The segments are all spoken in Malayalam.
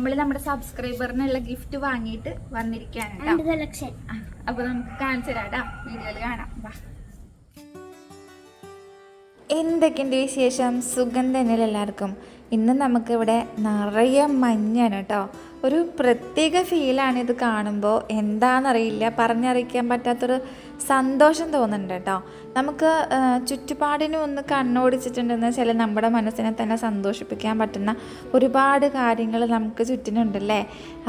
നമ്മൾ നമ്മുടെ സബ്സ്ക്രൈബറിനുള്ള ഗിഫ്റ്റ് വാങ്ങിയിട്ട് ആ, അപ്പൊ നമുക്ക് കാണിച്ചു തരാം വീഡിയോയിൽ കാണാം. വാ. എന്തൊക്കെയുണ്ട് വിശേഷം? സുഖം തന്നെയല്ല എല്ലാവർക്കും? ഇന്ന് നമുക്കിവിടെ നിറയെ മഞ്ഞാണ് കേട്ടോ ഒരു പ്രത്യേക ഫീലാണ് ഇത് കാണുമ്പോൾ എന്താണെന്നറിയില്ല പറഞ്ഞറിയിക്കാൻ പറ്റാത്തൊരു സന്തോഷം തോന്നുന്നുണ്ട് കേട്ടോ. നമുക്ക് ചുറ്റുപാടിനെ ഒന്ന് കണ്ണോടിച്ചിട്ടുണ്ടെന്ന് വെച്ചാൽ നമ്മുടെ മനസ്സിനെ തന്നെ സന്തോഷിപ്പിക്കാൻ പറ്റുന്ന ഒരുപാട് കാര്യങ്ങൾ നമുക്ക് ചുറ്റിനുണ്ടല്ലേ?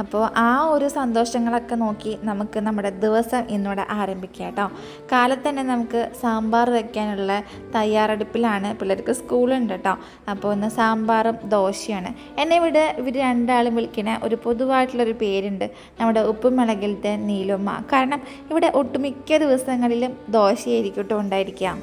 അപ്പോൾ ആ ഒരു സന്തോഷങ്ങളൊക്കെ നോക്കി നമുക്ക് നമ്മുടെ ദിവസം ഇന്നിവിടെ ആരംഭിക്കാം കേട്ടോ. കാലത്ത് തന്നെ നമുക്ക് സാമ്പാർ വയ്ക്കാനുള്ള തയ്യാറെടുപ്പിലാണ് പിള്ളേർക്ക് സ്കൂളുണ്ട് കേട്ടോ. അപ്പോൾ ഒന്ന് സാമ്പാറും ദോശയാണ് എന്നെ ഇവിടെ ഇവർ രണ്ടാളും വിളിക്കുന്ന ഒരു പൊതുവായിട്ടുള്ളൊരു പേരുണ്ട്. നമ്മുടെ ഉപ്പുമുളകിലത്തെ നീലുമ്മ കാരണം ഇവിടെ ഒട്ടുമിക്ക ദിവസങ്ങളിലും ദോശയായിരിക്കും കേട്ടോ ഉണ്ടായിരിക്കാം.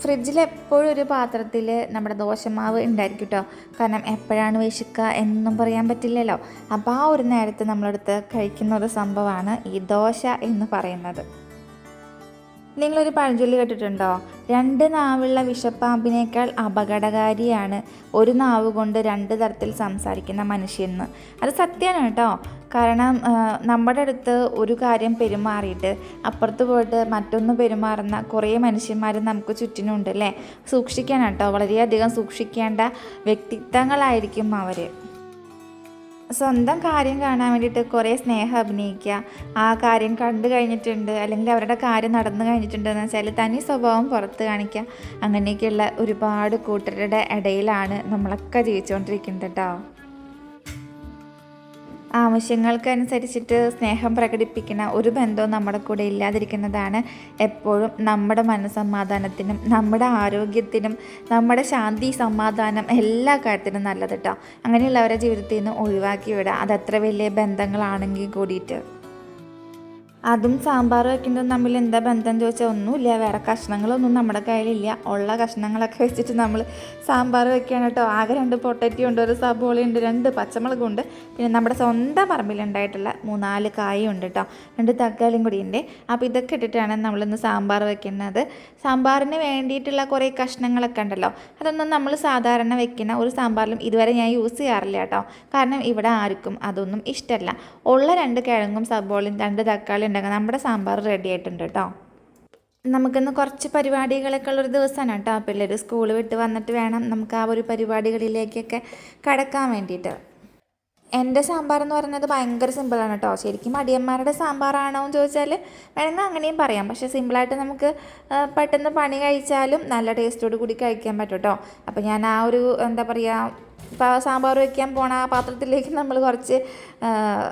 ഫ്രിഡ്ജിൽ എപ്പോഴും ഒരു പാത്രത്തിൽ നമ്മുടെ ദോശമാവ് ഉണ്ടായിരിക്കും കേട്ടോ കാരണം എപ്പോഴാണ് വിശക്കുക എന്നൊന്നും പറയാൻ പറ്റില്ലല്ലോ. അപ്പോൾ ആ ഒരു നേരത്ത് നമ്മളെടുത്ത് കഴിക്കുന്ന ഒരു സംഭവമാണ് ഈ ദോശ എന്ന് പറയുന്നത്. നിങ്ങളൊരു പഴഞ്ചൊല്ലി കേട്ടിട്ടുണ്ടോ? രണ്ട് നാവുള്ള വിഷപ്പാമ്പിനേക്കാൾ അപകടകാരിയാണ് ഒരു നാവ് കൊണ്ട് രണ്ട് തരത്തിൽ സംസാരിക്കുന്ന മനുഷ്യന്ന് അത് സത്യമാണ് കേട്ടോ. കാരണം നമ്മുടെ അടുത്ത് ഒരു കാര്യം പെരുമാറിയിട്ട് അപ്പുറത്ത് പോയിട്ട് മറ്റൊന്ന് പെരുമാറുന്ന കുറേ മനുഷ്യന്മാർ നമുക്ക് ചുറ്റിനുണ്ട് അല്ലേ? സൂക്ഷിക്കണം കേട്ടോ. വളരെയധികം സൂക്ഷിക്കേണ്ട വ്യക്തിത്വങ്ങളായിരിക്കും അവർ സ്വന്തം കാര്യം കാണാൻ വേണ്ടിയിട്ട് കുറേ സ്നേഹം അഭിനയിക്കുക. ആ കാര്യം കണ്ടു കഴിഞ്ഞിട്ടുണ്ട് അല്ലെങ്കിൽ അവരുടെ കാര്യം നടന്നു കഴിഞ്ഞിട്ടുണ്ടെന്ന് വെച്ചാൽ തനി സ്വഭാവം പുറത്ത് കാണിക്കുക. അങ്ങനെയൊക്കെയുള്ള ഒരുപാട് കൂട്ടരുടെ ഇടയിലാണ് നമ്മളൊക്കെ ജീവിച്ചുകൊണ്ടിരിക്കുന്നത് കേട്ടോ. ആവശ്യങ്ങൾക്കനുസരിച്ചിട്ട് സ്നേഹം പ്രകടിപ്പിക്കുന്ന ഒരു ബന്ധവും നമ്മുടെ കൂടെ ഇല്ലാതിരിക്കുന്നതാണ് എപ്പോഴും നമ്മുടെ മനസ്സമാധാനത്തിനും നമ്മുടെ ആരോഗ്യത്തിനും നമ്മുടെ ശാന്തി സമാധാനം എല്ലാ കാര്യത്തിനും നല്ലത് കേട്ടോ അങ്ങനെയുള്ളവരെ ജീവിതത്തിൽ നിന്ന് ഒഴിവാക്കി വിടുക. അതത്ര വലിയ ബന്ധങ്ങളാണെങ്കിൽ കൂടിയിട്ട്. അതും സാമ്പാർ വയ്ക്കുന്നതും തമ്മിൽ എന്താ ബന്ധം ചോദിച്ചാൽ ഒന്നുമില്ല. വേറെ കഷ്ണങ്ങളൊന്നും നമ്മുടെ കയ്യിലില്ല. ഉള്ള കഷ്ണങ്ങളൊക്കെ വെച്ചിട്ട് നമ്മൾ സാമ്പാർ വെക്കുകയാണ് കേട്ടോ. ആകെ രണ്ട് പൊട്ടറ്റി ഉണ്ട് ഒരു സബോളയുണ്ട് രണ്ട് പച്ചമുളകുണ്ട് പിന്നെ നമ്മുടെ സ്വന്തം പറമ്പിലുണ്ടായിട്ടുള്ള മൂന്നാൽ കായുണ്ട് കേട്ടോ. രണ്ട് തക്കാളിയും കൂടി ഉണ്ട്. അപ്പോൾ ഇതൊക്കെ ഇട്ടിട്ടാണ് നമ്മളിന്ന് സാമ്പാർ വെക്കുന്നത്. സാമ്പാറിന് വേണ്ടിയിട്ടുള്ള കുറേ കഷ്ണങ്ങളൊക്കെ ഉണ്ടല്ലോ. അതൊന്നും നമ്മൾ സാധാരണ വെക്കുന്ന ഒരു സാമ്പാറിലും ഇതുവരെ ഞാൻ യൂസ് ചെയ്യാറില്ല കേട്ടോ. കാരണം ഇവിടെ ആർക്കും അതൊന്നും ഇഷ്ടമല്ല ഉള്ള രണ്ട് കിഴങ്ങും സബോളയും രണ്ട് തക്കാളി ഉണ്ടെങ്കിൽ നമ്മുടെ സാമ്പാർ റെഡി ആയിട്ടുണ്ട് കേട്ടോ നമുക്കിന്ന് കുറച്ച് പരിപാടികളൊക്കെ ഉള്ളൊരു ദിവസമാണ് കേട്ടോ പിള്ളേർ സ്കൂൾ വിട്ട് വന്നിട്ട് വേണം നമുക്ക് ആ ഒരു പരിപാടികളിലേക്കൊക്കെ കടക്കാൻ വേണ്ടിയിട്ട്. എന്റെ സാമ്പാർ എന്ന് പറയുന്നത് ഭയങ്കര സിമ്പിളാണ് കേട്ടോ ശരിക്കും അടിയന്മാരുടെ സാമ്പാറാണോ എന്ന് ചോദിച്ചാൽ വേണമെങ്കിൽ അങ്ങനെയും പറയാം. പക്ഷേ സിമ്പിളായിട്ട് നമുക്ക് പെട്ടെന്ന് പണി കഴിച്ചാലും നല്ല ടേസ്റ്റോട് കൂടി കഴിക്കാൻ പറ്റും കേട്ടോ അപ്പോൾ ഞാൻ ആ ഒരു എന്താ പറയുക ഇപ്പോൾ സാമ്പാർ വയ്ക്കാൻ പോണ ആ പാത്രത്തിലേക്ക് നമ്മൾ കുറച്ച്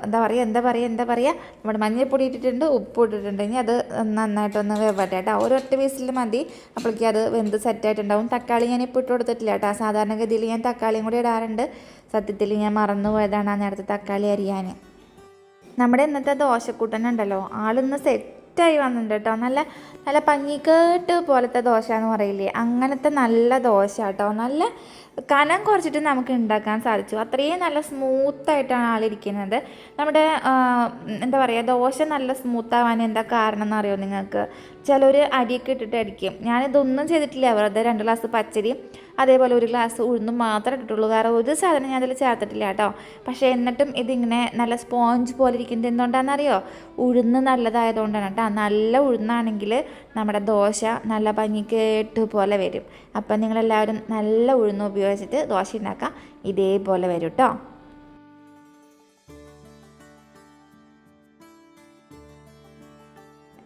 എന്താ പറയുക എന്താ പറയുക എന്താ പറയുക നമ്മുടെ മഞ്ഞൾപ്പൊടി ഇട്ടിട്ടുണ്ട് ഉപ്പ് ഇട്ടിട്ടുണ്ട്. ഇനി അത് നന്നായിട്ടൊന്ന് വേവട്ടെ കേട്ടോ. ഒരൊറ്റ പീസിൽ മതി. അപ്പോഴേക്കും അത് വെന്ത് സെറ്റായിട്ടുണ്ടാവും തക്കാളി ഞാൻ ഇപ്പോൾ ഇട്ട് കൊടുത്തിട്ടില്ല കേട്ടോ. സാധാരണഗതിയിൽ ഞാൻ തക്കാളിയും കൂടി ഇടാറുണ്ട്. സത്യത്തിൽ ഞാൻ മറന്നു പോയതാണ് ആ നേരത്തെ തക്കാളി അരിയാൻ. നമ്മുടെ ഇന്നത്തെ ദോശക്കൂട്ടനുണ്ടല്ലോ ആളിന്ന് സെറ്റായി വന്നിട്ടുണ്ട് കേട്ടോ. നല്ല നല്ല പഞ്ഞിക്കേട്ട് പോലത്തെ ദോശ എന്ന് പറയില്ലേ? അങ്ങനത്തെ നല്ല ദോശ കേട്ടോ നല്ല കനം കുറച്ചിട്ട് നമുക്ക് ഉണ്ടാക്കാൻ സാധിച്ചു. അത്രയും നല്ല സ്മൂത്തായിട്ടാണ് ആളിരിക്കുന്നത് നമ്മുടെ എന്താ പറയുക ദോശ നല്ല സ്മൂത്താവാൻ എന്താ കാരണം എന്നറിയോ നിങ്ങൾക്ക്? ചിലർ അരിയൊക്കെ ഇട്ടിട്ടായിരിക്കും ഞാനിതൊന്നും ചെയ്തിട്ടില്ല. വെറുതെ രണ്ട് ഗ്ലാസ് പച്ചരിയും അതേപോലെ ഒരു ഗ്ലാസ് ഉഴുന്നും മാത്രമേ ഇട്ടിട്ടുള്ളൂ. വേറെ ഒരു സാധനം ഞാൻ അതിൽ ചേർത്തിട്ടില്ല കേട്ടോ. പക്ഷേ എന്നിട്ടും ഇതിങ്ങനെ നല്ല സ്പോഞ്ച് പോലെ ഇരിക്കുന്നത് എന്തുകൊണ്ടാണെന്നറിയോ? ഉഴുന്ന് നല്ലതായതുകൊണ്ടാണ് കേട്ടോ. നല്ല ഉഴുന്നാണെങ്കിൽ നമ്മുടെ ദോശ നല്ല പഞ്ഞിക്കേട്ട് പോലെ വരും. അപ്പം നിങ്ങളെല്ലാവരും നല്ല ഉഴുന്ന് ഉപയോഗിച്ചിട്ട് ദോശ ഉണ്ടാക്കാം. ഇതേപോലെ വരും കേട്ടോ.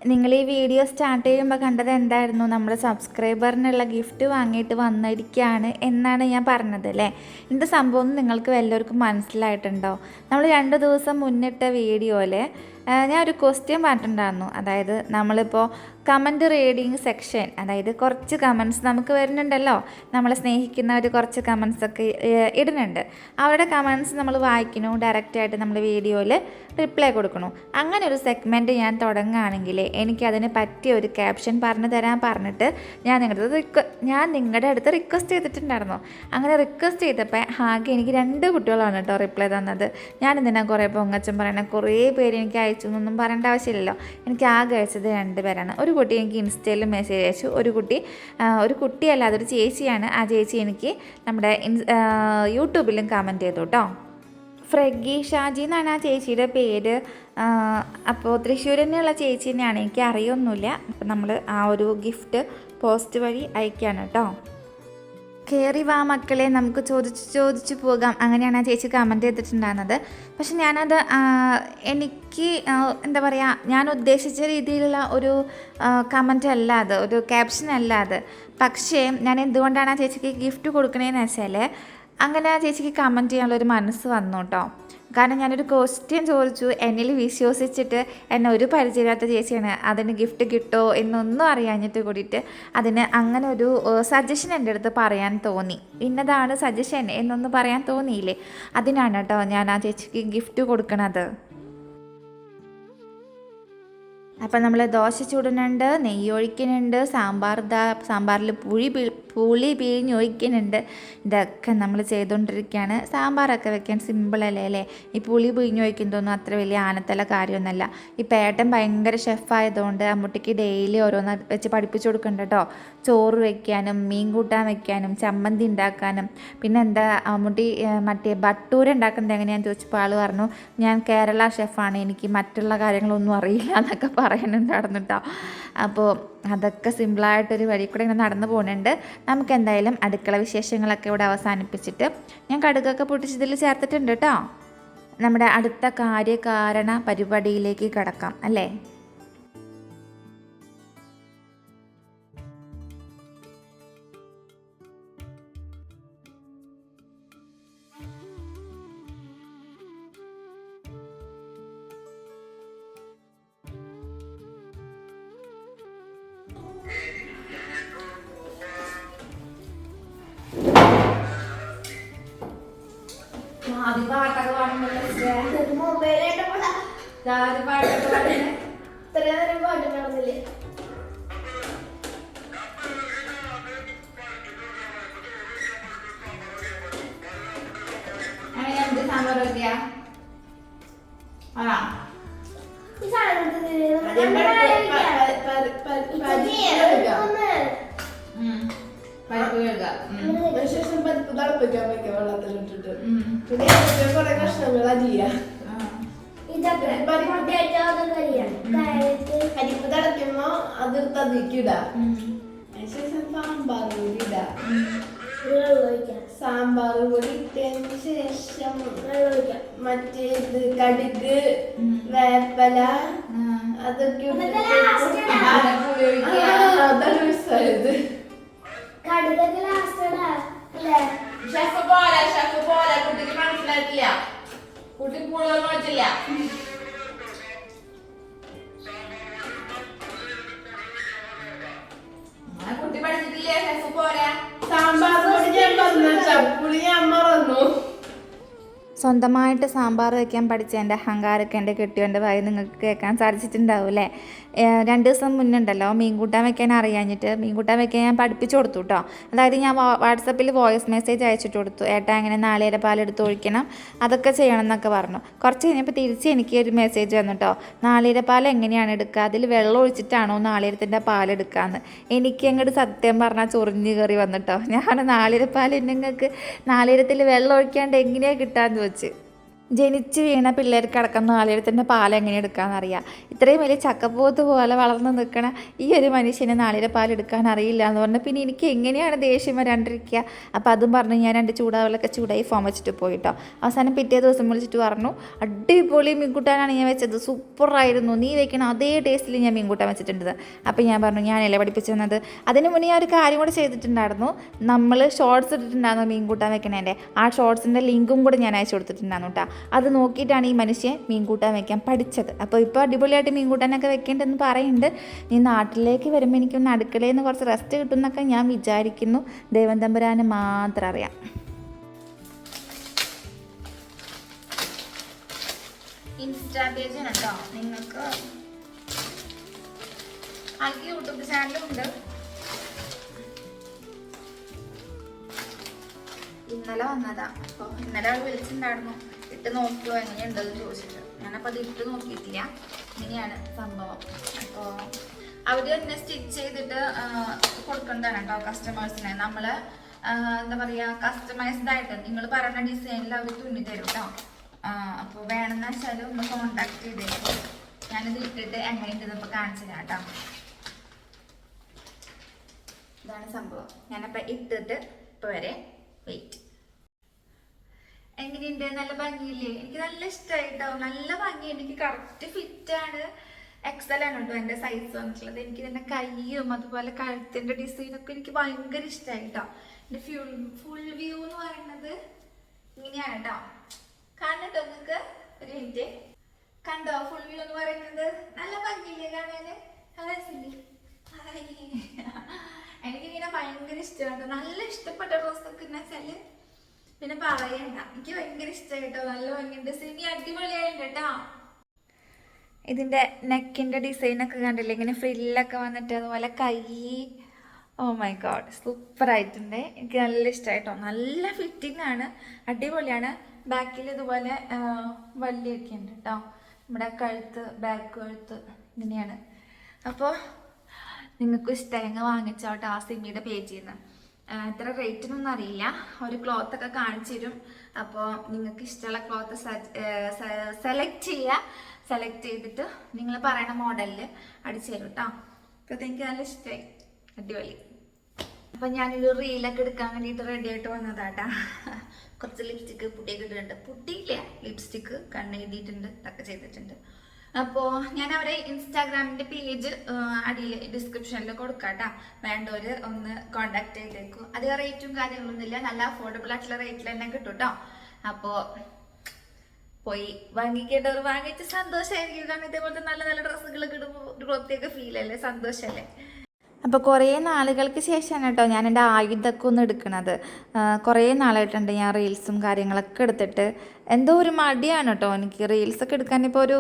നിങ്ങൾ ഈ വീഡിയോ സ്റ്റാർട്ട് ചെയ്യുമ്പോൾ കണ്ടത് എന്തായിരുന്നു? നമ്മുടെ സബ്സ്ക്രൈബറിനുള്ള ഗിഫ്റ്റ് വാങ്ങിയിട്ട് വന്നിരിക്കുകയാണ് എന്നാണ് ഞാൻ പറഞ്ഞത് അല്ലേ? ഇതിന്റെ സംഭവം നിങ്ങൾക്ക് എല്ലാവർക്കും മനസ്സിലായിട്ടുണ്ടോ? നമ്മൾ രണ്ട് ദിവസം മുന്നിട്ട വീഡിയോയിൽ ഞാൻ ഒരു ക്വസ്റ്റ്യൻ പറഞ്ഞിട്ടുണ്ടായിരുന്നു. അതായത് നമ്മളിപ്പോൾ കമന്റ് റീഡിങ് സെക്ഷൻ അതായത് കുറച്ച് കമൻസ് നമുക്ക് വരുന്നുണ്ടല്ലോ. നമ്മളെ സ്നേഹിക്കുന്നവർ കുറച്ച് കമൻസ് ഒക്കെ ഇടുന്നുണ്ട്. അവരുടെ കമൻസ് നമ്മൾ വായിക്കണു ഡയറക്റ്റായിട്ട് നമ്മൾ വീഡിയോയിൽ റിപ്ലൈ കൊടുക്കണു അങ്ങനെ ഒരു സെഗ്മെന്റ് ഞാൻ തുടങ്ങുകയാണെങ്കിൽ എനിക്കതിന് പറ്റിയ ഒരു ക്യാപ്ഷൻ പറഞ്ഞു തരാൻ പറഞ്ഞിട്ട് ഞാൻ നിങ്ങളുടെ റിക്വ ഞാൻ നിങ്ങളുടെ അടുത്ത് റിക്വസ്റ്റ് ചെയ്തിട്ടുണ്ടായിരുന്നു. അങ്ങനെ റിക്വസ്റ്റ് ചെയ്തപ്പോൾ ആകെ എനിക്ക് രണ്ട് കുട്ടികളാണ് കേട്ടോ റിപ്ലൈ തന്നത്. ഞാൻ എന്തിനാണ് കുറേ പൊങ്ങച്ചം പറയണേ? കുറേ പേര് എനിക്ക് അയച്ചു എന്നൊന്നും പറയേണ്ട ആവശ്യമില്ലല്ലോ. എനിക്ക് ആകെ അയച്ചത് രണ്ട് പേരാണ്. ഒരു കുട്ടി എനിക്ക് ഇൻസ്റ്റയിൽ മെസ്സേജ് അയച്ചു. ഒരു കുട്ടി ഒരു കുട്ടിയല്ല അതൊരു ചേച്ചിയാണ്. ആ ചേച്ചി എനിക്ക് നമ്മുടെ യൂട്യൂബിലും കമന്റ് ചെയ്തു കേട്ടോ ഫ്രെഗി ഷാജി എന്നാണ് ആ ചേച്ചിയുടെ പേര്. അപ്പോൾ തൃശ്ശൂർ തന്നെയുള്ള ചേച്ചി തന്നെയാണ്. എനിക്ക് അറിയൊന്നുമില്ല. അപ്പോൾ നമ്മൾ ആ ഒരു ഗിഫ്റ്റ് പോസ്റ്റ് വഴി അയക്കുകയാണ് കേട്ടോ കയറി വാ മക്കളെ നമുക്ക് ചോദിച്ച് ചോദിച്ച് പോകാം. അങ്ങനെയാണ് ആ ചേച്ചി കമന്റ് ചെയ്തിട്ടുണ്ടായിരുന്നത്. പക്ഷെ ഞാനത് എനിക്ക് എന്താ പറയുക ഞാൻ ഉദ്ദേശിച്ച രീതിയിലുള്ള ഒരു കമന്റ് അല്ല അത് ഒരു ക്യാപ്ഷൻ അല്ല അത്. പക്ഷേ ഞാൻ എന്തുകൊണ്ടാണ് ആ ചേച്ചിക്ക് ഗിഫ്റ്റ് കൊടുക്കണേന്ന് വെച്ചാൽ അങ്ങനെ ആ ചേച്ചിക്ക് കമന്റ് ചെയ്യാനുള്ളൊരു മനസ്സ് വന്നു കേട്ടോ. കാരണം ഞാനൊരു ക്വസ്റ്റ്യൻ ചോദിച്ചു. എന്നിൽ വിശ്വസിച്ചിട്ട് എന്നെ ഒരു പരിചയമില്ലാത്ത ചേച്ചിയാണ്. അതിന് ഗിഫ്റ്റ് കിട്ടുമോ എന്നൊന്നും അറിയാഞ്ഞിട്ട് കൂടിയിട്ട് അതിന് അങ്ങനെ ഒരു സജഷൻ എന്റെ അടുത്ത് പറയാൻ തോന്നി. ഇന്നതാണ് സജഷൻ എന്നൊന്നും പറയാൻ തോന്നിയില്ലേ? അതിനാണ് കേട്ടോ ഞാൻ ആ ചേച്ചിക്ക് ഗിഫ്റ്റ് കൊടുക്കണത്. അപ്പം നമ്മൾ ദോശ ചുടുന്നുണ്ട് നെയ്യ് ഒഴിക്കുന്നുണ്ട് സാമ്പാർ ദാ സാമ്പാറിൽ പുളി പുളി പിഴിഞ്ഞ് ഒഴിക്കുന്നുണ്ട് ഇതൊക്കെ നമ്മൾ ചെയ്തുകൊണ്ടിരിക്കുകയാണ് സാമ്പാറൊക്കെ വെക്കാൻ സിമ്പിളല്ലേ അല്ലേ ഈ പുളി പിഴിഞ്ഞ് ഒഴിക്കുന്നതൊന്നും അത്ര വലിയ ആനത്തല കാര്യമൊന്നുമല്ല. ഈ പേട്ടൻ ഭയങ്കര ഷെഫായതുകൊണ്ട് അമ്മൂട്ടിക്ക് ഡെയിലി ഓരോന്ന് വെച്ച് പഠിപ്പിച്ചു കൊടുക്കുന്നുണ്ട് കേട്ടോ ചോറ് വെക്കാനും മീൻ കൂട്ടാൻ വെക്കാനും ചമ്മന്തി ഉണ്ടാക്കാനും. പിന്നെ എന്താ അമ്മൂട്ടി മറ്റേ ബട്ടൂര ഉണ്ടാക്കുന്നത് എങ്ങനെയാണെന്ന് ചോദിച്ചപ്പോൾ ആൾ പറഞ്ഞു ഞാൻ കേരള ഷെഫാണ് എനിക്ക് മറ്റുള്ള കാര്യങ്ങളൊന്നും അറിയില്ല എന്നൊക്കെ പറയുന്നുണ്ടായിരുന്നു കേട്ടോ അപ്പോൾ അതൊക്കെ സിമ്പിളായിട്ടൊരു വഴി കൂടെ ഇങ്ങനെ നടന്നു പോകുന്നുണ്ട്. നമുക്ക് എന്തായാലും അടുക്കള വിശേഷങ്ങളൊക്കെ ഇവിടെ അവസാനിപ്പിച്ചിട്ട് ഞാൻ കടുകൊക്കെ പൊട്ടിച്ചതിൽ ചേർത്തിട്ടുണ്ട് കേട്ടോ. നമ്മുടെ അടുത്ത കാര്യകാരണ പരിപാടിയിലേക്ക് കടക്കാം അല്ലേ? പാട്ടൊക്കെ മൊബൈലായിട്ട് പോടാ. പാട്ടൊക്കെ പാടുന്നത് ഇത്രയും നേരം പാട്ട് നടന്നില്ലേ അങ്ങനെയുണ്ട് സാമ്പാർ വെക്കുക. ആ. തിളപ്പിക്കാൻ വെക്കാം വെള്ളത്തിലിട്ടിട്ട്. പിന്നെ കുറെ കഷ്ണങ്ങൾ അരിയാം പരിപ്പ് തിളയ്ക്കുമ്പോ അത് തതിക്കിടാം. അതിനുശേഷം സാമ്പാർ പൊടി ഇടാം. സാമ്പാർ പൊടി ഇട്ടതിന് ശേഷം മറ്റേ ഇത് കടുക്. വേപ്പല. അതൊക്കെ അതാണ് മിസ്സായത് കടുകൊക്കെ ലാസ്റ്റ് അല്ലേ? ഷെഫ് പോലെ കുട്ടിക്ക് മനസ്സിലായിട്ടില്ല. കുട്ടി കൂടുതൽ വെച്ചില്ല ആ കുട്ടി പഠിച്ചിട്ടില്ലേ? ഷെഫ് സാമ്പാർ സ്വന്തമായിട്ട് സാമ്പാർ വയ്ക്കാൻ പഠിച്ച എന്റെ അഹങ്കാരമൊക്കെ എന്റെ കെട്ടിയോന്റെ വായി നിങ്ങൾക്ക് കേൾക്കാൻ സാധിച്ചിട്ടുണ്ടാവും അല്ലേ? രണ്ട് ദിവസം മുന്നുണ്ടല്ലോ മീൻ കൂട്ടാൻ വെക്കാൻ അറിയാഞ്ഞിട്ട് മീൻ കൂട്ടാൻ വെക്കാൻ ഞാൻ പഠിപ്പിച്ചു കൊടുത്തു കേട്ടോ അതായത് ഞാൻ വാട്സപ്പിൽ വോയിസ് മെസ്സേജ് അയച്ചിട്ട് കൊടുത്തു. ഏട്ടാ അങ്ങനെ നാളികേര പാലെടുത്ത് ഒഴിക്കണം? അതൊക്കെ ചെയ്യണം എന്നൊക്കെ പറഞ്ഞു. കുറച്ച് കഴിഞ്ഞപ്പോൾ തിരിച്ച് എനിക്ക് ഒരു മെസ്സേജ് വന്നു കേട്ടോ നാളികേര പാൽ എങ്ങനെയാണ് എടുക്കുക അതിൽ വെള്ളം ഒഴിച്ചിട്ടാണോ നാളികേരത്തിന്റെ പാലെടുക്കാന്ന് എനിക്ക് അങ്ങോട്ട് സത്യം പറഞ്ഞാൽ ചൊറിഞ്ഞ് കയറി വന്നിട്ടോ ഞാൻ നാളികേര പാൽ നിങ്ങൾക്ക് നാളികേരത്തിൽ വെള്ളം ഒഴിക്കാണ്ട് എങ്ങനെയാണ് കിട്ടാന്ന് ചോദിച്ചു. ജനിച്ച് വീണ പിള്ളേർക്ക് അടക്കം നാളികേരത്തിന്റെ പാൽ എങ്ങനെ എടുക്കാമെന്നറിയാം ഇത്രയും വലിയ ചക്കപ്പോത്ത് പോലെ വളർന്ന് നിൽക്കണ ഈ ഒരു മനുഷ്യന് നാളികേര പാൽ എടുക്കാൻ അറിയില്ല എന്ന് പറഞ്ഞാൽ പിന്നെ എനിക്ക് എങ്ങനെയാണ് ദേഷ്യം വരാണ്ടിരിക്കുക? അപ്പോൾ അതും പറഞ്ഞു ഞാൻ രണ്ട് ചൂടാവലൊക്കെ ചൂടായി ഫോം വെച്ചിട്ട് പോയിട്ടോ അവസാനം പിറ്റേ ദിവസം വിളിച്ചിട്ട് പറഞ്ഞു അടിപൊളി മീൻകൂട്ടാനാണ് ഞാൻ വെച്ചത്. സൂപ്പറായിരുന്നു. നീ വെക്കണ അതേ ടേസ്റ്റിൽ ഞാൻ മീൻകൂട്ടാൻ വെച്ചിട്ടുണ്ട് അപ്പോൾ ഞാൻ പറഞ്ഞു ഞാനല്ലേ ഇല പഠിപ്പിച്ചിരുന്നത് അതിന് മുന്നേ ഞാൻ ഒരു കാര്യം കൂടെ ചെയ്തിട്ടുണ്ടായിരുന്നു. നമ്മൾ ഷോർട്സ് ഇട്ടിട്ടുണ്ടായിരുന്നു മീൻകൂട്ടാൻ വെക്കണേന്റെ. ആ ഷോർട്സിന്റെ ലിങ്കും കൂടെ ഞാൻ അയച്ചു കൊടുത്തിട്ടുണ്ടായിരുന്നു കേട്ടോ അത് നോക്കിയിട്ടാണ് ഈ മനുഷ്യൻ മീൻ കൂട്ടാൻ വെക്കാൻ പഠിച്ചത്. അപ്പോൾ ഇപ്പോൾ അടിപൊളിയായിട്ട് മീൻ കൂട്ടാനൊക്കെ വെക്കേണ്ടതെന്ന് പറയുന്നുണ്ട്. നീ നാട്ടിലേക്ക് വരുമ്പോൾ എനിക്കൊന്ന് അടുക്കളയിൽ നിന്ന് കുറച്ച് റെസ്റ്റ് കിട്ടുമെന്നൊക്കെ ഞാൻ വിചാരിക്കുന്നു. ദൈവം തമ്പുരാന് മാത്രം അറിയാം. നിങ്ങൾക്ക് യൂട്യൂബ് ഉണ്ട്. ഇന്നലെ വന്നതാ. അപ്പോൾ ഇന്നലെ വിളിച്ചിട്ടുണ്ടായിരുന്നു. ഇട്ട് നോക്കിയോ എങ്ങനെയുണ്ടെന്ന് ചോദിച്ചിട്ട്. ഞാനപ്പോൾ അത് ഇട്ട് നോക്കിയിട്ടില്ല. ഇങ്ങനെയാണ് സംഭവം. അപ്പോൾ അവർ തന്നെ സ്റ്റിച്ച് ചെയ്തിട്ട് കൊടുക്കുന്നതാണ് കേട്ടോ കസ്റ്റമേഴ്സിനെ നമ്മൾ എന്താ പറയുക കസ്റ്റമൈസ്ഡ് ആയിട്ട് നിങ്ങൾ പറയുന്ന ഡിസൈനിൽ അവർ തുന്നി തരും കേട്ടോ അപ്പോൾ വേണമെന്ന് വെച്ചാൽ ഒന്ന് കോണ്ടാക്ട് ചെയ്തേക്കും ഞാനിത് ഇട്ടിട്ട് എങ്ങനെയുണ്ടെന്ന് ഇപ്പോൾ കാണിച്ചു തരാം കേട്ടോ. ഇതാണ് സംഭവം. ഞാനപ്പോൾ ഇട്ടിട്ട് ഇപ്പോൾ വരെ വെയിറ്റ് എങ്ങനെയുണ്ട്? നല്ല ഭംഗിയില്ലേ? എനിക്ക് നല്ല ഇഷ്ടമായിട്ടോ നല്ല ഭംഗി എനിക്ക് കറക്റ്റ് ഫിറ്റ് ആണ് എക്സൽ ആണ് കേട്ടോ എന്റെ സൈസ് വന്നിട്ടുള്ളത് എനിക്ക് തന്നെ കൈയും അതുപോലെ കഴുത്തിന്റെ ഡിസൈനൊക്കെ എനിക്ക് ഭയങ്കര ഇഷ്ടമായി കേട്ടോ എന്റെ ഫ്യൂൾ ഫുൾ വ്യൂ എന്ന് പറയുന്നത് ഇങ്ങനെയാണ് കേട്ടോ കാണട്ടോ നിങ്ങൾക്ക്? ഒരു മിനിറ്റ് കണ്ടോ? ഫുൾ വ്യൂ എന്ന് പറയുന്നത്? നല്ല ഭംഗിയില്ലേ കാണാന്? ഹായ്. എനിക്കിങ്ങനെ ഭയങ്കര ഇഷ്ടമാണ് നല്ല ഇഷ്ടപ്പെട്ട ഡ്രസ്സൊക്കെ എന്ന് പിന്നെ പറയണ്ട. എനിക്ക് ഭയങ്കര ഇഷ്ടമായി കേട്ടോ നല്ല ഭംഗിയുണ്ട്. സിനി അടിപൊളിയായിട്ടുണ്ട് കേട്ടോ. ഇതിന്റെ നെക്കിന്റെ ഡിസൈനൊക്കെ കണ്ടില്ലേ? ഇങ്ങനെ ഫ്രില്ലൊക്കെ വന്നിട്ട് അതുപോലെ കൈ. ഓ മൈ ഗോഡ് സൂപ്പർ ആയിട്ടുണ്ട്. എനിക്ക് നല്ല ഇഷ്ടമായിട്ടോ നല്ല ഫിറ്റിംഗ് ആണ്. അടിപൊളിയാണ്. ബാക്കിൽ ഇതുപോലെ വള്ളിയൊക്കെ ഉണ്ട് കേട്ടോ. നമ്മുടെ കഴുത്ത് ബാക്ക് കഴുത്ത് ഇങ്ങനെയാണ്. അപ്പോൾ നിങ്ങൾക്ക് ഇഷ്ടമായെങ്കിൽ വാങ്ങിച്ചോട്ടെ ആ സിമ്മിയുടെ പേജിൽ നിന്ന് എത്ര റേറ്റിനൊന്നും അറിയില്ല. ഒരു ക്ലോത്ത് ഒക്കെ കാണിച്ചു തരും. അപ്പോൾ നിങ്ങൾക്ക് ഇഷ്ടമുള്ള ക്ലോത്ത് സെലക്ട് ചെയ്യുക സെലക്ട് ചെയ്തിട്ട് നിങ്ങൾ പറയുന്ന മോഡലിൽ അടിച്ചു തരും കേട്ടോ അപ്പോൾ എനിക്ക് നല്ല ഇഷ്ടമായി അടിപൊളി. അപ്പം ഞാനൊരു റീലൊക്കെ എടുക്കാൻ വേണ്ടിയിട്ട് റെഡി ആയിട്ട് വന്നതാട്ടാ കുറച്ച് ലിപ്സ്റ്റിക്ക് പുട്ടിയൊക്കെ ഇട്ടിട്ടുണ്ട്. പുട്ടിയില്ല. ലിപ്സ്റ്റിക്ക് കണ്ണെഴുതിയിട്ടുണ്ട്. ഇതൊക്കെ ചെയ്തിട്ടുണ്ട്. അപ്പോൾ ഞാൻ അവരെ ഇൻസ്റ്റാഗ്രാമിന്റെ പേജ് അടിയിൽ ഡിസ്ക്രിപ്ഷനിൽ കൊടുക്കാട്ടാ. വേണ്ടവര് ഒന്ന് കോണ്ടാക്ട് ചെയ്തേക്കും. അധികം റേറ്റും കാര്യങ്ങളൊന്നുമില്ല. നല്ല അഫോർഡബിൾ ആയിട്ടുള്ള റേറ്റിൽ തന്നെ കിട്ടും കേട്ടോ അപ്പോൾ പോയി വാങ്ങിക്കേണ്ടവർ വാങ്ങിച്ച് സന്തോഷമായിരിക്കും കാരണം ഇതേപോലത്തെ നല്ല നല്ല ഡ്രസ്സുകൾ കിട്ടുമ്പോൾ ഒരു പ്രത്യേക ഫീൽ അല്ലേ? സന്തോഷമല്ലേ അപ്പോൾ കുറേ നാളുകൾക്ക് ശേഷമാണ് കേട്ടോ ഞാൻ എന്റെ ആയുധമൊക്കെ ഒന്ന് എടുക്കണത്. കുറേ നാളായിട്ടുണ്ട് ഞാൻ റീൽസും കാര്യങ്ങളൊക്കെ എടുത്തിട്ട്. എന്തോ ഒരു മടിയാണ് കേട്ടോ എനിക്ക് റീൽസൊക്കെ എടുക്കാൻ. ഇപ്പോൾ ഒരു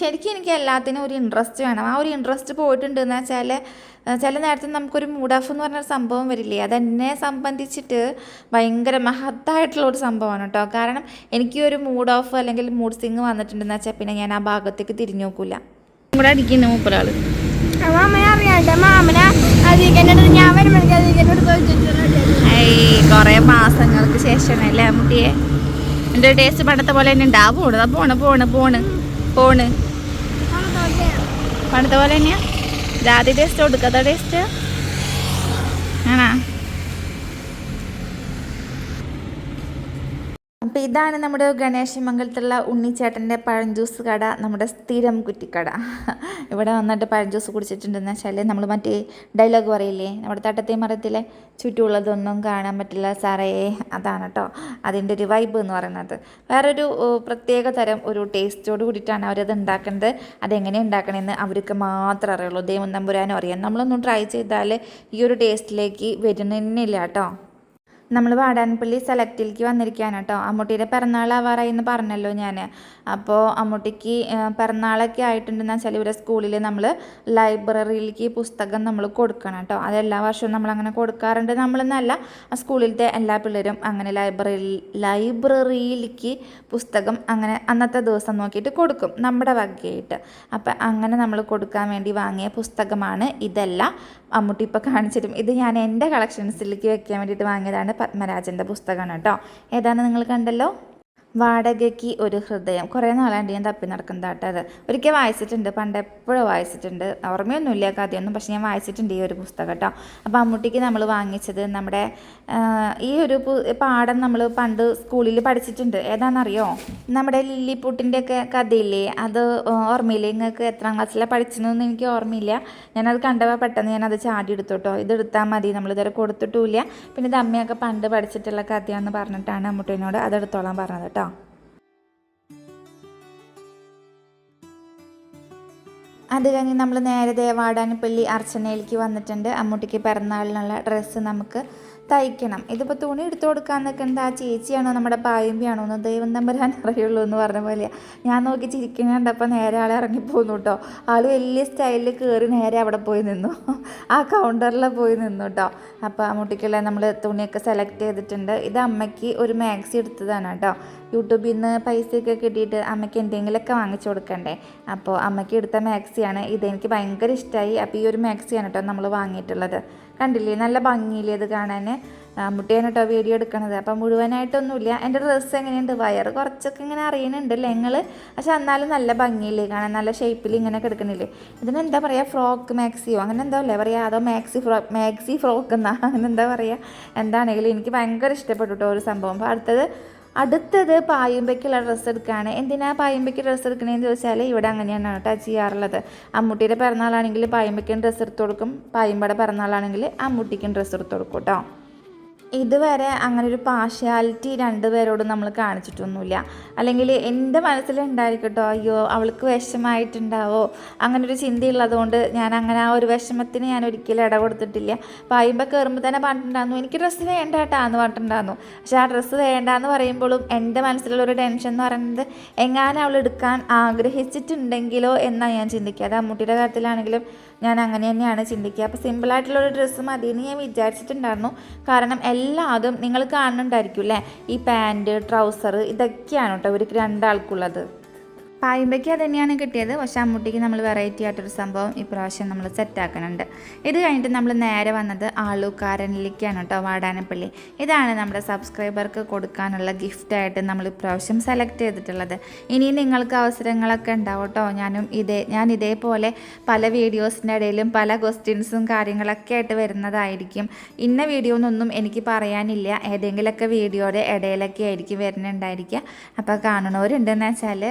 ശരിക്കും എനിക്ക് എല്ലാത്തിനും ഒരു ഇൻട്രസ്റ്റ് വേണം. ആ ഒരു ഇൻട്രസ്റ്റ് പോയിട്ടുണ്ട് എന്ന് വെച്ചാൽ ചില നേരത്തെ നമുക്കൊരു മൂഡ് ഓഫ് എന്ന് പറഞ്ഞൊരു സംഭവം വരില്ലേ? അതെന്നെ സംബന്ധിച്ചിട്ട് ഭയങ്കര മഹത്തായിട്ടുള്ള ഒരു സംഭവമാണ് കേട്ടോ. കാരണം എനിക്ക് ഒരു മൂഡ് ഓഫ് അല്ലെങ്കിൽ മൂഡ് സിങ് വന്നിട്ടുണ്ടെന്ന് വെച്ചാൽ പിന്നെ ഞാൻ ആ ഭാഗത്തേക്ക് തിരിഞ്ഞു നോക്കില്ല ഇവിടെ അടിക്കുന്നു കുറേ മാസങ്ങൾക്ക് ശേഷമല്ലേ മുട്ടിയെ? എന്റെ ടേസ്റ്റ് പണ്ടത്തെ പോലെ തന്നെ ഉണ്ടാ. പോണ് പോണ് പോണ് പോണ് പോണ്. പണ്ടത്തെ പോലെ തന്നെയാ? ജാതി ടേസ്റ്റ് കൊടുക്കാത്ത ടേസ്റ്റ് ആണാ? അപ്പോൾ ഇതാണ് നമ്മുടെ ഗണേശമംഗലത്തുള്ള ഉണ്ണിച്ചേട്ടന്റെ പഴം ജ്യൂസ് കട നമ്മുടെ സ്ഥിരം കുറ്റിക്കട. ഇവിടെ വന്നിട്ട് പഴഞ്ചൂസ് കുടിച്ചിട്ടുണ്ടെന്ന് വെച്ചാൽ നമ്മൾ മറ്റേ ഡയലോഗ് പറയില്ലേ? നമ്മുടെ തട്ടത്തെ മരത്തിലെ ചുറ്റുമുള്ളതൊന്നും കാണാൻ പറ്റില്ല സാറേ. അതാണ് കേട്ടോ അതിന്റെ ഒരു വൈബ് എന്ന് പറയുന്നത്. വേറൊരു പ്രത്യേക തരം ഒരു ടേസ്റ്റോട് കൂടിയിട്ടാണ് അവരത് ഉണ്ടാക്കുന്നത്. അതെങ്ങനെ ഉണ്ടാക്കണമെന്ന് അവർക്ക് മാത്രം അറിയുള്ളൂ. ദൈവം തമ്പുരാനും അറിയാം. നമ്മളൊന്നും ട്രൈ ചെയ്താൽ ഈ ഒരു ടേസ്റ്റിലേക്ക് വരുന്നതന്നെ ഇല്ല കേട്ടോ നമ്മൾ വാടാൻപള്ളി സെലക്റ്റിലേക്ക് വന്നിരിക്കുകയാണ് കേട്ടോ. അമ്മൂട്ടിയുടെ പിറന്നാൾ ആവാറായി എന്ന് പറഞ്ഞല്ലോ ഞാൻ അപ്പോൾ അമ്മൂട്ടിക്ക് പിറന്നാളൊക്കെ ആയിട്ടുണ്ടെന്ന് വെച്ചാൽ ഇവരെ സ്കൂളിൽ നമ്മൾ ലൈബ്രറിയിലേക്ക് പുസ്തകം നമ്മൾ കൊടുക്കണം കേട്ടോ. അത് എല്ലാ വർഷവും നമ്മൾ അങ്ങനെ കൊടുക്കാറുണ്ട്. നമ്മളെന്നല്ല സ്കൂളിലത്തെ എല്ലാ പിള്ളേരും അങ്ങനെ ലൈബ്രറി ലൈബ്രറിയിലേക്ക് പുസ്തകം അങ്ങനെ അന്നത്തെ ദിവസം നോക്കിയിട്ട് കൊടുക്കും. നമ്മുടെ വകയായിട്ട്. അപ്പം അങ്ങനെ നമ്മൾ കൊടുക്കാൻ വേണ്ടി വാങ്ങിയ പുസ്തകമാണ് ഇതെല്ലാം. അമ്മൂട്ടി ഇപ്പോൾ കാണിച്ചിട്ടും ഇത് ഞാൻ എന്റെ കളക്ഷൻസിലേക്ക് വെക്കാൻ വേണ്ടിയിട്ട് വാങ്ങിയതാണ്. പത്മരാജന്റെ പുസ്തകമാണ് കേട്ടോ. ഏതാണ് നിങ്ങൾ കണ്ടല്ലോ? വാടകയ്ക്ക് ഒരു ഹൃദയം. കുറേ നാളായിട്ട് ഞാൻ തപ്പി നടക്കുന്നത് നടക്കുന്നതാട്ടോ അത്. ഒരിക്കൽ വായിച്ചിട്ടുണ്ട്. പണ്ട് എപ്പോഴും വായിച്ചിട്ടുണ്ട്. ഓർമ്മയൊന്നുമില്ല കഥയൊന്നും. പക്ഷെ ഞാൻ വായിച്ചിട്ടുണ്ട് ഈ ഒരു പുസ്തകം കേട്ടോ അപ്പോൾ അമ്മൂട്ടിക്ക് നമ്മൾ വാങ്ങിച്ചത് നമ്മുടെ ഈ ഒരു പാഠം നമ്മൾ പണ്ട് സ്കൂളിൽ പഠിച്ചിട്ടുണ്ട്. ഏതാണെന്നറിയോ? നമ്മുടെ ലില്ലിപ്പൂട്ടിന്റെ ഒക്കെ കഥയില്ലേ? അത് ഓർമ്മയില്ലേ? നിങ്ങൾക്ക് എത്രാം ക്ലാസ്സിലാണ് പഠിച്ചതെന്നൊന്നും എനിക്ക് ഓർമ്മയില്ല. ഞാനത് കണ്ടപ്പോൾ പെട്ടെന്ന് ഞാനത് ചാടി എടുത്തോട്ടോ ഇതെടുത്താൽ മതി. നമ്മളിതുവരെ കൊടുത്തിട്ടുമില്ല. പിന്നെ ഇത് അമ്മയൊക്കെ പണ്ട് പഠിച്ചിട്ടുള്ള കഥയാണെന്ന് പറഞ്ഞിട്ടാണ് അമ്മൂട്ടിനോട് അതെടുത്തോളാൻ പറഞ്ഞത് കേട്ടോ അത് കഴിഞ്ഞ് നമ്മൾ നേരെ ദേവാടാനപ്പള്ളി അർച്ചനയിലേക്ക് വന്നിട്ടുണ്ട്. അമ്മൂട്ടിക്ക് പിറന്നാളിനുള്ള ഡ്രസ്സ് നമുക്ക് തയ്ക്കണം. ഇതിപ്പോൾ തുണി എടുത്തു കൊടുക്കാൻ നിൽക്കുന്നത് ആ ചേച്ചിയാണോ നമ്മുടെ പായമ്പിയാണോ എന്ന് ദൈവം തമ്പരാൻ അറിയുള്ളൂ എന്ന് പറഞ്ഞ പോലെ ഞാൻ നോക്കി ചിരിക്കുന്ന നേരെ ആളെ ഇറങ്ങിപ്പോന്നു കേട്ടോ ആൾ വലിയ സ്റ്റൈലിൽ കയറി നേരെ അവിടെ പോയി നിന്നു. ആ കൗണ്ടറിൽ പോയി നിന്നു കേട്ടോ അപ്പോൾ അമ്മൂട്ടിക്കുള്ള നമ്മൾ തുണിയൊക്കെ സെലക്ട് ചെയ്തിട്ടുണ്ട്. ഇത് അമ്മയ്ക്ക് ഒരു മാക്സി എടുത്തതാണ് കേട്ടോ യൂട്യൂബിൽ നിന്ന് പൈസയൊക്കെ കിട്ടിയിട്ട് അമ്മയ്ക്ക് എന്തെങ്കിലുമൊക്കെ വാങ്ങിച്ചു കൊടുക്കണ്ടേ? അപ്പോൾ അമ്മയ്ക്ക് എടുത്ത മാക്സിയാണ്. ഇതെനിക്ക് ഭയങ്കര ഇഷ്ടമായി അപ്പോൾ ഈ ഒരു മാക്സിയാണ് കേട്ടോ നമ്മൾ വാങ്ങിയിട്ടുള്ളത്. കണ്ടില്ലേ? നല്ല ഭംഗിയില്ലേ ഇത് കാണാൻ മുട്ടിയാണ് കേട്ടോ വീഡിയോ എടുക്കണത്. അപ്പം മുഴുവനായിട്ടൊന്നുമില്ല. എന്റെ ഡ്രസ്സ് എങ്ങനെയുണ്ട്? വയർ കുറച്ചൊക്കെ ഇങ്ങനെ അറിയുന്നുണ്ട് നിങ്ങൾ പക്ഷെ എന്നാലും നല്ല ഭംഗിയില്ലേ കാണാൻ? നല്ല ഷേപ്പിൽ ഇങ്ങനെ കിടക്കണില്ലേ? ഇതിനെന്താ പറയുക ഫ്രോക്ക് മാക്സിയോ? അങ്ങനെ എന്താ അല്ലേ പറയുക അതോ മാക്സി ഫ്രോ മാക്സി ഫ്രോക്ക് എന്നാ? അങ്ങനെ എന്താ പറയുക എന്താണെങ്കിലും എനിക്ക് ഭയങ്കര ഇഷ്ടപ്പെട്ടു കേട്ടോ ഒരു സംഭവം. അപ്പോൾ അടുത്തത് അടുത്തത് പായുമ്പയ്ക്കുള്ള ഡ്രസ്സ് എടുക്കുകയാണ് എന്തിനാ പായുമ്പയ്ക്ക് ഡ്രസ്സ് എടുക്കണേന്ന് ചോദിച്ചാൽ ഇവിടെ അങ്ങനെയാണ് കേട്ടോ ചെയ്യാറുള്ളത്. അമ്മൂട്ടിയുടെ പിറന്നാളാണെങ്കിൽ പായുമ്പയ്ക്കും ഡ്രസ്സ് എടുത്തു കൊടുക്കും. പായുമ്പയുടെ പിറന്നാളാണെങ്കിൽ അമ്മൂട്ടിക്കും ഡ്രസ്സ് എടുത്തു കൊടുക്കും കേട്ടോ. ഇതുവരെ അങ്ങനെ ഒരു പാർഷ്യാലിറ്റി രണ്ടുപേരോടും നമ്മൾ കാണിച്ചിട്ടൊന്നുമില്ല. അല്ലെങ്കിൽ എന്റെ മനസ്സിലുണ്ടായിരിക്കട്ടോ അയ്യോ അവൾക്ക് വിഷമായിട്ടുണ്ടാവോ അങ്ങനെ ഒരു ചിന്തയുള്ളതുകൊണ്ട് ഞാൻ അങ്ങനെ ആ ഒരു വിഷമത്തിന് ഞാൻ ഒരിക്കലും ഇട കൊടുത്തിട്ടില്ല. പായുമ്പോൾ കയറുമ്പോൾ തന്നെ പറഞ്ഞിട്ടുണ്ടായിരുന്നു എനിക്ക് ഡ്രസ്സ് വേണ്ട കേട്ടാ എന്ന് പറഞ്ഞിട്ടുണ്ടായിരുന്നു. പക്ഷേ ആ ഡ്രസ്സ് വേണ്ട എന്ന് പറയുമ്പോഴും എന്റെ മനസ്സിലുള്ള ഒരു ടെൻഷൻ എന്ന് പറയുന്നത് എങ്ങാനും അവൾ എടുക്കാൻ ആഗ്രഹിച്ചിട്ടുണ്ടെങ്കിലോ എന്നാണ് ഞാൻ ചിന്തിക്കുക അത് അമ്മൂട്ടിയുടെ കാര്യത്തിലാണെങ്കിലും ഞാൻ അങ്ങനെ തന്നെയാണ് ചിന്തിക്കുക. അപ്പോൾ സിമ്പിളായിട്ടുള്ളൊരു ഡ്രസ്സ് മതി എന്ന് ഞാൻ വിചാരിച്ചിട്ടുണ്ടായിരുന്നു. കാരണം എല്ലാതും നിങ്ങൾ കാണുന്നുണ്ടായിരിക്കും അല്ലേ ഈ പാന്റ് ട്രൗസർ ഇതൊക്കെയാണ് കേട്ടോ ഇവർക്ക് രണ്ടാൾക്കുള്ളത്. പായുമ്പയ്ക്ക് അത് തന്നെയാണ് കിട്ടിയത്. പക്ഷേ അമ്മൂട്ടിക്ക് നമ്മൾ വെറൈറ്റി ആയിട്ടൊരു സംഭവം ഇപ്രാവശ്യം നമ്മൾ സെറ്റാക്കുന്നുണ്ട് ഇത് കഴിഞ്ഞിട്ട് നമ്മൾ നേരെ വന്നത് ആളൂക്കാരനിലേക്കാണ് കേട്ടോ വാടാനപ്പള്ളി. ഇതാണ് നമ്മുടെ സബ്സ്ക്രൈബർക്ക് കൊടുക്കാനുള്ള ഗിഫ്റ്റായിട്ട് നമ്മൾ ഇപ്രാവശ്യം സെലക്ട് ചെയ്തിട്ടുള്ളത്. ഇനി നിങ്ങൾക്ക് അവസരങ്ങളൊക്കെ ഉണ്ടാവും കേട്ടോ. ഞാനും ഇതേ ഞാൻ ഇതേപോലെ പല വീഡിയോസിന്റെ ഇടയിലും പല ക്വസ്റ്റ്യൻസും കാര്യങ്ങളൊക്കെ ആയിട്ട് വരുന്നതായിരിക്കും. ഇന്ന വീഡിയോ എന്നൊന്നും എനിക്ക് പറയാനില്ല. ഏതെങ്കിലുമൊക്കെ വീഡിയോയുടെ ഇടയിലൊക്കെ ആയിരിക്കും വരുന്നുണ്ടായിരിക്കുക. അപ്പോൾ കാണുന്നവരുണ്ടെന്ന് വെച്ചാൽ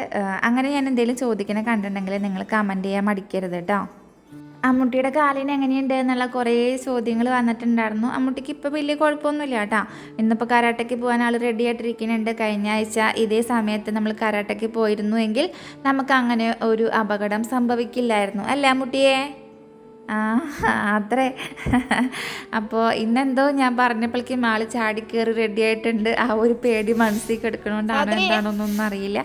അങ്ങനെ ഞാൻ എന്തെങ്കിലും ചോദിക്കണ കണ്ടിട്ടുണ്ടെങ്കിൽ നിങ്ങൾ കമന്റ് ചെയ്യാൻ മടിക്കരുത് കേട്ടോ അമ്മൂട്ടിയുടെ കാലിന് എങ്ങനെയുണ്ട് എന്നുള്ള കുറേ ചോദ്യങ്ങൾ വന്നിട്ടുണ്ടായിരുന്നു. അമ്മുട്ടിക്ക് ഇപ്പോൾ വലിയ കുഴപ്പമൊന്നുമില്ല കേട്ടോ ഇന്നിപ്പോൾ കരാട്ടയ്ക്ക് പോകാൻ ആൾ റെഡി ആയിട്ടിരിക്കുന്നുണ്ട്. കഴിഞ്ഞ ആഴ്ച ഇതേ സമയത്ത് നമ്മൾ കരാട്ടയ്ക്ക് പോയിരുന്നു എങ്കിൽ നമുക്ക് അങ്ങനെ ഒരു അപകടം സംഭവിക്കില്ലായിരുന്നു. അല്ലേ അമ്മൂട്ടിയെ? ആ അത്രേ. അപ്പോൾ ഇന്നെന്തോ ഞാൻ പറഞ്ഞപ്പോഴേക്കും ആൾ ചാടിക്കേറി റെഡി ആയിട്ടുണ്ട്. ആ ഒരു പേടി മനസ്സിൽ കിടക്കണോണ്ടാണോ എന്താണോന്നൊന്നും അറിയില്ല.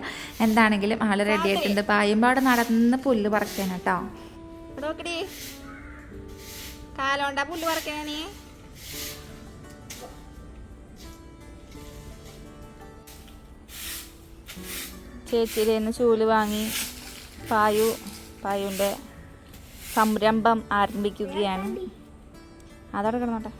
എന്താണെങ്കിലും ആൾ റെഡി ആയിട്ടുണ്ട്. പായുമ്പോൾ അവിടെ നടന്ന് പുല്ല് പറക്കാണ് കേട്ടോ നോക്കടി. കാലോണ്ടാ പുല്ല് പറിക്കണേ നീ? ചേച്ചിയുടെ നിന്ന് ചൂൽ വാങ്ങി. പായു പായുന്റെ സംരംഭം ആരംഭിക്കുകയാണ്. അതവിടെ കിടന്നോട്ടെ.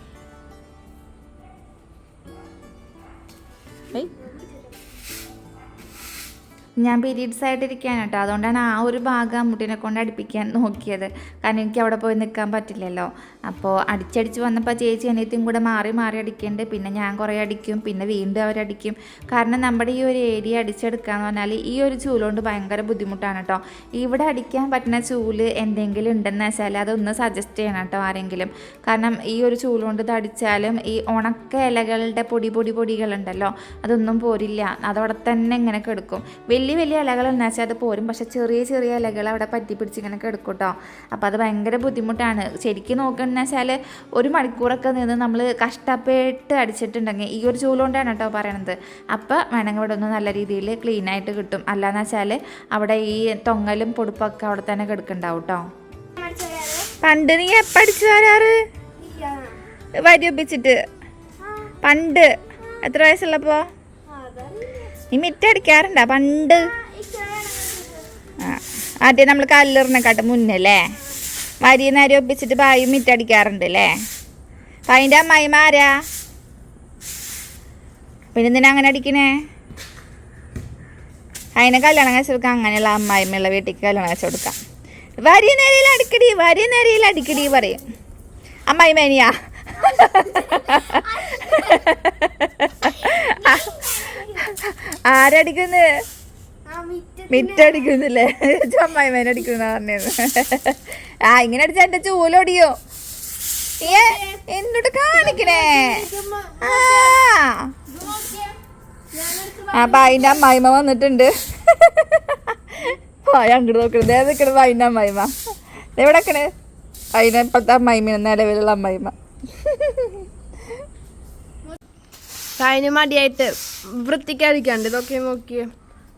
ഞാൻ പീരീഡ്സ് ആയിട്ടിരിക്കുകയാണ് കേട്ടോ. അതുകൊണ്ടാണ് ആ ഒരു ഭാഗം മുട്ടിനെ കൊണ്ട് അടുപ്പിക്കാൻ നോക്കിയത്. കാരണം എനിക്ക് അവിടെ പോയി നിൽക്കാൻ പറ്റില്ലല്ലോ. അപ്പോൾ അടിച്ചടിച്ച് വന്നപ്പോൾ ചേച്ചി അനിയത്തിയും കൂടെ മാറി മാറി അടിക്കുന്നുണ്ട് പിന്നെ ഞാൻ കുറേ അടിക്കും പിന്നെ വീണ്ടും അവരടിക്കും കാരണം നമ്മുടെ ഈ ഒരു ഏരിയ അടിച്ചെടുക്കുക എന്ന് പറഞ്ഞാൽ ഈ ഒരു ചൂലുകൊണ്ട് ഭയങ്കര ബുദ്ധിമുട്ടാണ് കേട്ടോ ഇവിടെ അടിക്കാൻ പറ്റുന്ന ചൂൽ എന്തെങ്കിലും ഉണ്ടെന്ന് വെച്ചാൽ അതൊന്ന് സജസ്റ്റ് ചെയ്യണം കേട്ടോ ആരെങ്കിലും. കാരണം ഈ ഒരു ചൂലുകൊണ്ട് ഇത് അടിച്ചാലും ഈ ഉണക്ക ഇലകളുടെ പൊടി പൊടി പൊടികളുണ്ടല്ലോ അതൊന്നും പോരില്ല. അതവിടെ തന്നെ ഇങ്ങനെ കിടക്കും. വലിയ വലിയ ഇലകൾ എന്ന് വെച്ചാൽ അത് പോരും. പക്ഷേ ചെറിയ ചെറിയ ഇലകൾ അവിടെ പറ്റി പിടിച്ച് ഇങ്ങനെ കിടക്കും കേട്ടോ അപ്പോൾ അത് ഭയങ്കര ബുദ്ധിമുട്ടാണ്. ശരിക്കും നോക്കുകയെന്ന് വെച്ചാൽ ഒരു മണിക്കൂറൊക്കെ നിന്ന് നമ്മൾ കഷ്ടപ്പെട്ട് അടിച്ചിട്ടുണ്ടെങ്കിൽ ഈ ഒരു ചൂലുകൊണ്ടാണ് കേട്ടോ പറയണത്. അപ്പോൾ വേണമെങ്കിൽ ഇവിടെ ഒന്ന് നല്ല രീതിയിൽ ക്ലീൻ ആയിട്ട് കിട്ടും. അല്ലാന്ന് വെച്ചാൽ അവിടെ ഈ തൊങ്ങലും പൊടുപ്പൊക്കെ അവിടെ തന്നെ കിടക്കുന്നുണ്ടാവും കേട്ടോ. പണ്ട് നീ എപ്പടിച്ചു വരാറ്? വരി ഒപ്പിച്ചിട്ട്. പണ്ട്. എത്ര വയസ്സുള്ളപ്പോ? നീ മിറ്റടിക്കാറുണ്ടാ പണ്ട്. ആ ആദ്യം നമ്മൾ കല്ലെറിനെക്കാട്ട് മുന്നല്ലേ വരി നേരം ഒപ്പിച്ചിട്ട് ബായും മിറ്റടിക്കാറുണ്ട് അല്ലേ അപ്പം അതിന്റെ അമ്മായിമാരാ ആരാ? പിന്നെ എന്തിനാ അങ്ങനെ അടിക്കണേ? അതിനെ കല്യാണം കഴിച്ചു കൊടുക്കാം അങ്ങനെയുള്ള അമ്മായിമ്മയുള്ള വീട്ടിലേക്ക് കല്യാണം കഴിച്ചു കൊടുക്കാം. വരി നേരയിൽ അടിക്കടി വരി നേരയിൽ അടിക്കടി പറയും. അമ്മായി മേനിയാ ആരടിക്കുന്നു മിറ്റടിക്കുന്നില്ലേ അമ്മായി മേനടിക്കുന്ന പറഞ്ഞത് ആ ഇങ്ങനെ അടിച്ചാ എന്റെ ചൂലൊടിയോ എന്നോട് കാണിക്കണേ. ആ. അപ്പൊ അമ്മായിമ വന്നിട്ടുണ്ട്. പോയ അങ്ങോട്ട് നോക്കണത് ഏത് നിൽക്കണത് അതിന്റെ അമ്മായിമ്മ. എവിടെ നിൽക്കണേ അതിനെ ഇപ്പോഴത്തെ അമ്മായിമ്മ നിലവിലുള്ള അമ്മായിമ്മ. അതിന് മടിയായിട്ട് വൃത്തിക്ക് അടിക്കാണ്ട് ഇതൊക്കെ നോക്കിയേ.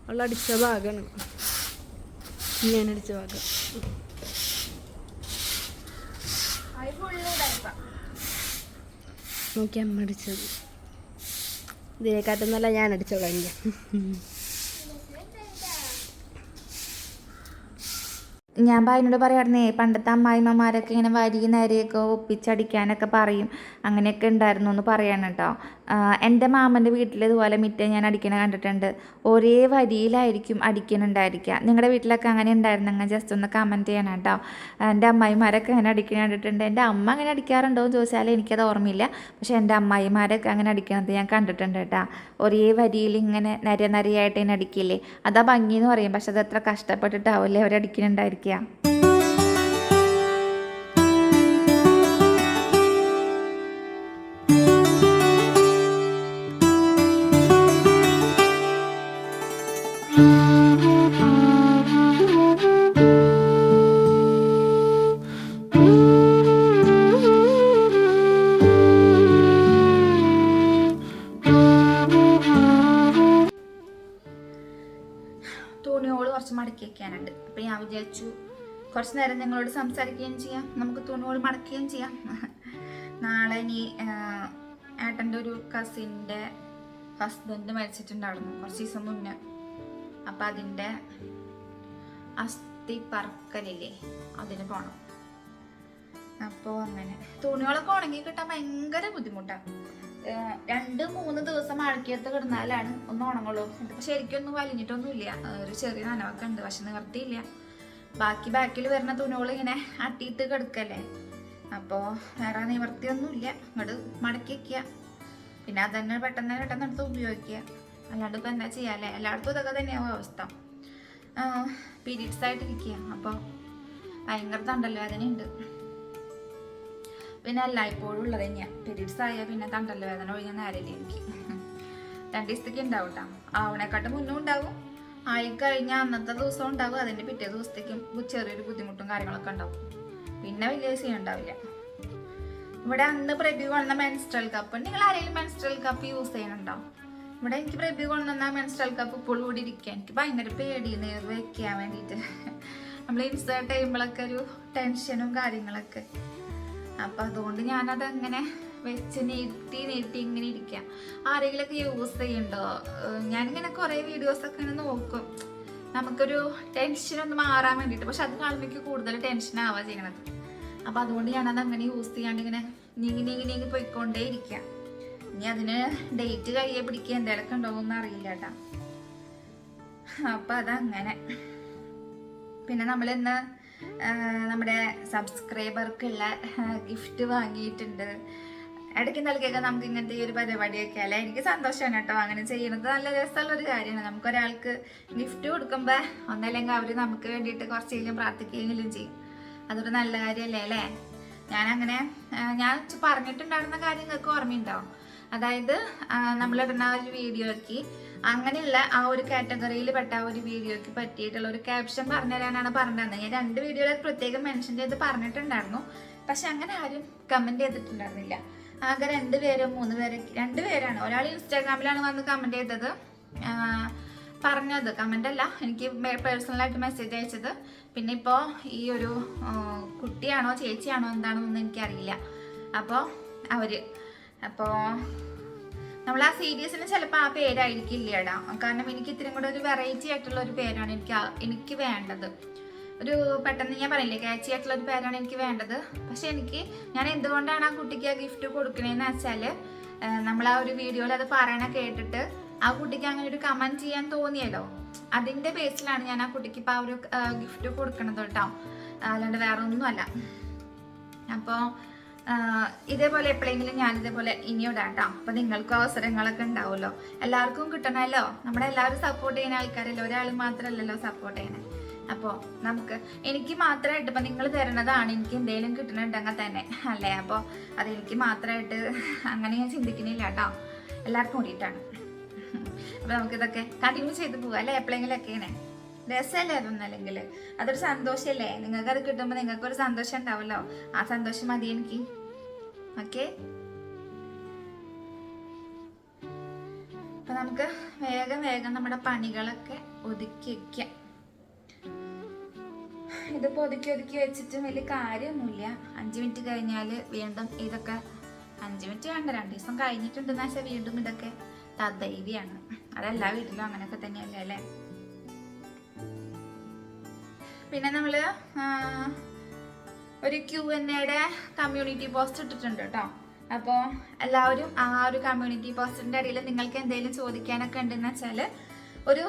അവളടിച്ച ഭാഗമാണ് ഞാൻ അടിച്ച ഭാഗം. നോക്കി അമ്മ അടിച്ചത്. ഇതിനെക്കാട്ടുന്നല്ല ഞാൻ അടിച്ചോളാം ഞാൻ ഭായിനോട് പറയാറുന്നേ പണ്ടത്തെ അമ്മായിമ്മമാരൊക്കെ ഇങ്ങനെ വരിയും നേരെയൊക്കെ ഒപ്പിച്ചടിക്കാനൊക്കെ പറയും. അങ്ങനെയൊക്കെ ഉണ്ടായിരുന്നു എന്ന് പറയണം കേട്ടോ. എന്റെ മാമന്റെ വീട്ടിൽ ഇതുപോലെ മിറ്റ ഞാൻ അടിക്കണ കണ്ടിട്ടുണ്ട്. ഒരേ വരിയിലായിരിക്കും അടിക്കണുണ്ടായിരിക്കുക. നിങ്ങളുടെ വീട്ടിലൊക്കെ അങ്ങനെ ഉണ്ടായിരുന്നു ഉണ്ടായിരുന്നെങ്കിൽ ജസ്റ്റ് ഒന്ന് കമന്റ് ചെയ്യണം കേട്ടോ. എന്റെ അമ്മായിമാരൊക്കെ അങ്ങനെ അടിക്കണ കണ്ടിട്ടുണ്ട്. എന്റെ അമ്മ അങ്ങനെ അടിക്കാറുണ്ടോ എന്ന് ചോദിച്ചാൽ എനിക്കത് ഓർമ്മയില്ല. പക്ഷേ എന്റെ അമ്മായിമാരൊക്കെ അങ്ങനെ അടിക്കണത് ഞാൻ കണ്ടിട്ടുണ്ട് കേട്ടോ. ഒരേ വരിയിൽ ഇങ്ങനെ നിര നിരയായിട്ട് ഇങ്ങനെ അടിക്കില്ലേ? അതാ ഭംഗി എന്ന് പറയും. പക്ഷെ അത് എത്ര കഷ്ടപ്പെട്ടിട്ടാവില്ലേ അവർ നേരം നിങ്ങളോട് സംസാരിക്കുകയും ചെയ്യാം. നമുക്ക് തുണികൾ മടക്കുകയും ചെയ്യാം. നാളെ ഇനി ഏട്ടന്റെ ഒരു കസിന്റെ ഹസ്ബൻഡ് മരിച്ചിട്ടുണ്ടായിരുന്നു കുറച്ച് ദിവസം മുന്നേ. അപ്പം അതിന്റെ അസ്ഥി പറക്കലില്ലേ അതിന് പോകണം അപ്പോൾ അങ്ങനെ. തുണികളൊക്കെ ഉണങ്ങി കിട്ടാൻ ഭയങ്കര ബുദ്ധിമുട്ടാണ് രണ്ട് മൂന്ന് ദിവസം അഴക്കിയത്ത് കിടന്നാലാണ് ഒന്ന് ഉണങ്ങുള്ളൂ. ഇതിപ്പോൾ ശരിക്കും ഒന്നും വലിഞ്ഞിട്ടൊന്നുമില്ല. ഒരു ചെറിയ നനവൊക്കെ ഉണ്ട് പക്ഷെ നിവർത്തിയില്ല. ബാക്കി ബാക്കിൽ വരുന്ന തുണികൾ ഇങ്ങനെ അട്ടിയിട്ട് കിടക്കല്ലേ? അപ്പോൾ വേറെ നിവർത്തിയൊന്നുമില്ല. ഇങ്ങോട്ട് മടക്കി വയ്ക്കുക പിന്നെ അത് തന്നെ പെട്ടെന്ന് പെട്ടെന്ന് എടുത്ത് ഉപയോഗിക്കുക. അല്ലാണ്ട് ഇപ്പം എന്താ ചെയ്യാല്ലേ എല്ലായിടത്തും ഇതൊക്കെ തന്നെയാവും അവസ്ഥ പീരീഡ്സ് ആയിട്ടിരിക്കുക. അപ്പോൾ ഭയങ്കര തണ്ടല്ലോ വേദനയുണ്ട് പിന്നെ എല്ലായ്പ്പോഴും ഉള്ളത് തന്നെയാണ് പീരീഡ്സ് ആയാൽ പിന്നെ തണ്ടല്ലോ വേദന ഒഴിഞ്ഞ നേരമില്ല എനിക്ക്. രണ്ട് ദിവസത്തേക്ക് ഉണ്ടാവും കേട്ടോ ആവണേക്കാട്ടും മുന്നും ഉണ്ടാവും. ആയി കഴിഞ്ഞ അന്നത്തെ ദിവസം ഉണ്ടാവും. അതിന്റെ പിറ്റേ ദിവസത്തേക്കും ചെറിയൊരു ബുദ്ധിമുട്ടും കാര്യങ്ങളൊക്കെ ഉണ്ടാവും. പിന്നെ വലിയ സീൻ ഉണ്ടാവില്ല. ഇവിടെ അന്ന് പ്രഭി കൊള്ളുന്ന മെൻസ്ട്രൽ കപ്പ് നിങ്ങൾ ആരെങ്കിലും മെൻസ്ട്രൽ കപ്പ് യൂസ് ചെയ്യുന്നുണ്ടോ? ഇവിടെ എനിക്ക് പ്രഭി കൊണ്ടുവന്ന മെൻസ്ട്രൽ കപ്പ് ഇപ്പോഴും കൂടി ഇരിക്കുക എനിക്ക് ഭയങ്കര പേടി ഇത് വെക്കാൻ വേണ്ടിയിട്ട് നമ്മൾ ഇൻസേർട്ട് ചെയ്യുമ്പോഴൊക്കെ ഒരു ടെൻഷനും കാര്യങ്ങളൊക്കെ. അപ്പം അതുകൊണ്ട് ഞാനത് അങ്ങനെ വെച്ച് നീട്ടി നീട്ടി ഇങ്ങനെ ഇരിക്കാം. ആരെങ്കിലുമൊക്കെ യൂസ് ചെയ്യണ്ടോ? ഞാനിങ്ങനെ കുറേ വീഡിയോസൊക്കെ ഇങ്ങനെ നോക്കും. നമുക്കൊരു ടെൻഷൻ ഒന്ന് മാറാൻ വേണ്ടിയിട്ട്. പക്ഷെ അത് കാണുമ്പോൾ എനിക്ക് കൂടുതൽ ആവാ ചെയ്യണത്. അപ്പം അതുകൊണ്ട് ഞാനത് അങ്ങനെ യൂസ് ചെയ്യാണ്ട് ഇങ്ങനെ നീങ്ങി നീങ്ങി നീങ്ങി പോയിക്കൊണ്ടേ ഇരിക്കാം. ഇനി അതിന് ഡേറ്റ് കഴിയെ പിടിക്കുക എന്തെങ്കിലുമൊക്കെ ഉണ്ടോയെന്ന് അറിയില്ല കേട്ടാ. അപ്പം അതങ്ങനെ. പിന്നെ നമ്മൾ ഇന്ന് നമ്മുടെ സബ്സ്ക്രൈബർക്കുള്ള ഗിഫ്റ്റ് വാങ്ങിയിട്ടുണ്ട്. ഇടയ്ക്ക് നൽകിയൊക്കെ നമുക്ക് ഇങ്ങനത്തെ ഈ ഒരു പരിപാടിയൊക്കെ അല്ല? എനിക്ക് സന്തോഷമാണ് കേട്ടോ. അങ്ങനെ ചെയ്യുന്നത് നല്ല രസമുള്ള ഒരു കാര്യമാണ്. നമുക്കൊരാൾക്ക് ഗിഫ്റ്റ് കൊടുക്കുമ്പോൾ ഒന്നല്ലെങ്കിൽ അവർ നമുക്ക് വേണ്ടിയിട്ട് കുറച്ചെങ്കിലും പ്രാർത്ഥിക്കുകയെങ്കിലും ചെയ്യും. അതൊരു നല്ല കാര്യമല്ലേ അല്ലേ? ഞാൻ അങ്ങനെ ഞാൻ പറഞ്ഞിട്ടുണ്ടായിരുന്ന കാര്യം നിങ്ങൾക്ക് ഓർമ്മയുണ്ടാവും അതായത് നമ്മളിടുന്ന ഒരു വീഡിയോയ്ക്ക് അങ്ങനെയുള്ള ആ ഒരു കാറ്റഗറിയിൽ പെട്ട ഒരു വീഡിയോയ്ക്ക് പറ്റിയിട്ടുള്ള ഒരു ക്യാപ്ഷൻ പറഞ്ഞു തരാനാണ് പറഞ്ഞത് ഞാൻ രണ്ട് വീഡിയോയിൽ പ്രത്യേകം മെൻഷൻ ചെയ്ത് പറഞ്ഞിട്ടുണ്ടായിരുന്നു. പക്ഷെ അങ്ങനെ ആരും കമന്റ് ചെയ്തിട്ടുണ്ടായിരുന്നില്ല. ആകെ രണ്ട് പേരോ മൂന്ന് പേര് രണ്ട് പേരാണ്. ഒരാൾ ഇൻസ്റ്റാഗ്രാമിലാണ് വന്ന് കമന്റ് ചെയ്തത്. പറഞ്ഞത്. കമന്റ് അല്ല എനിക്ക് പേഴ്സണലായിട്ട് മെസ്സേജ് അയച്ചത്. പിന്നെ ഇപ്പോൾ ഈ ഒരു കുട്ടിയാണോ ചേച്ചിയാണോ എന്താണെന്നൊന്നും എനിക്കറിയില്ല. അപ്പോൾ അവർ അപ്പോൾ നമ്മൾ ആ സീരീസിന് ചിലപ്പോൾ ആ പേരായിരിക്കില്ല കാരണം എനിക്ക് ഇത്തിരി കൂടെ ഒരു വെറൈറ്റി ആയിട്ടുള്ള ഒരു പേരാണ് എനിക്ക് എനിക്ക് വേണ്ടത്. ഒരു പെട്ടെന്ന് ഞാൻ പറയില്ലേ കാച്ചി ആയിട്ടുള്ള ഒരു പേരാണ് എനിക്ക് വേണ്ടത്. പക്ഷെ എനിക്ക് ഞാൻ എന്തുകൊണ്ടാണ് ആ കുട്ടിക്ക് ആ ഗിഫ്റ്റ് കൊടുക്കണേന്ന് വെച്ചാൽ നമ്മൾ ആ ഒരു വീഡിയോയിൽ അത് പറയണ കേട്ടിട്ട് ആ കുട്ടിക്ക് അങ്ങനെ ഒരു കമന്റ് ചെയ്യാൻ തോന്നിയല്ലോ. അതിന്റെ ബേസിലാണ് ഞാൻ ആ കുട്ടിക്ക് ഇപ്പോൾ ആ ഒരു ഗിഫ്റ്റ് കൊടുക്കണത് കേട്ടോ. അല്ലാണ്ട് വേറെ ഒന്നുമല്ല അപ്പോൾ ഇതേപോലെ എപ്പോഴെങ്കിലും ഞാൻ ഇതേപോലെ ഇനിയും ഇടാം കേട്ടോ. അപ്പം നിങ്ങൾക്കും അവസരങ്ങളൊക്കെ ഉണ്ടാവുമല്ലോ. എല്ലാവർക്കും കിട്ടണമല്ലോ. നമ്മുടെ എല്ലാവരും സപ്പോർട്ട് ചെയ്യുന്ന ആൾക്കാരല്ലോ? ഒരാൾ മാത്രമല്ലല്ലോ സപ്പോർട്ട് ചെയ്യണേ. അപ്പോൾ നമുക്ക് എനിക്ക് മാത്രമായിട്ട് ഇപ്പം നിങ്ങൾ തരണതാണ് എനിക്ക് എന്തെങ്കിലും കിട്ടണുണ്ടെങ്കിൽ തന്നെ അല്ലേ? അപ്പോൾ അതെനിക്ക് മാത്രമായിട്ട് അങ്ങനെ ഞാൻ ചിന്തിക്കുന്നില്ല കേട്ടോ എല്ലാവർക്കും കൂടിയിട്ടാണ്. അപ്പോൾ നമുക്കിതൊക്കെ കണ്ടിന്യൂ ചെയ്ത് പോവാം അല്ലേ? എപ്പോഴെങ്കിലൊക്കെ ഇങ്ങനെ രസമല്ലേ അതൊന്നല്ലെങ്കിൽ അതൊരു സന്തോഷമല്ലേ നിങ്ങൾക്ക് അത് നിങ്ങൾക്ക് ഒരു സന്തോഷം ഉണ്ടാവുമല്ലോ ആ സന്തോഷം മതി എനിക്ക്. ഓക്കെ? അപ്പൊ നമുക്ക് വേഗം വേഗം നമ്മുടെ പണികളൊക്കെ ഒതുക്കി വെക്കാം. ഇതിപ്പോ ഒതുക്കി ഒതുക്കി വെച്ചിട്ടും വലിയ കാര്യമൊന്നുമില്ല. അഞ്ച് മിനിറ്റ് കഴിഞ്ഞാൽ വീണ്ടും ഇതൊക്കെ അഞ്ച് മിനിറ്റ് വേണ്ട രണ്ട് ദിവസം കഴിഞ്ഞിട്ടുണ്ടെന്ന് വെച്ചാൽ വീണ്ടും ഇതൊക്കെ തദ്ദൈവിയാണ്. അതെല്ലാ വീട്ടിലും അങ്ങനെയൊക്കെ തന്നെയല്ലേ അല്ലേ? പിന്നെ നമ്മൾ ഒരു ക്യു എൻ എയുടെ കമ്മ്യൂണിറ്റി പോസ്റ്റ് ഇട്ടിട്ടുണ്ട് കേട്ടോ. അപ്പോൾ എല്ലാവരും ആ ഒരു കമ്മ്യൂണിറ്റി പോസ്റ്റിന്റെ ഇടയിൽ നിങ്ങൾക്ക് എന്തെങ്കിലും ചോദിക്കാനൊക്കെ ഉണ്ടെന്ന് വെച്ചാൽ ഒരു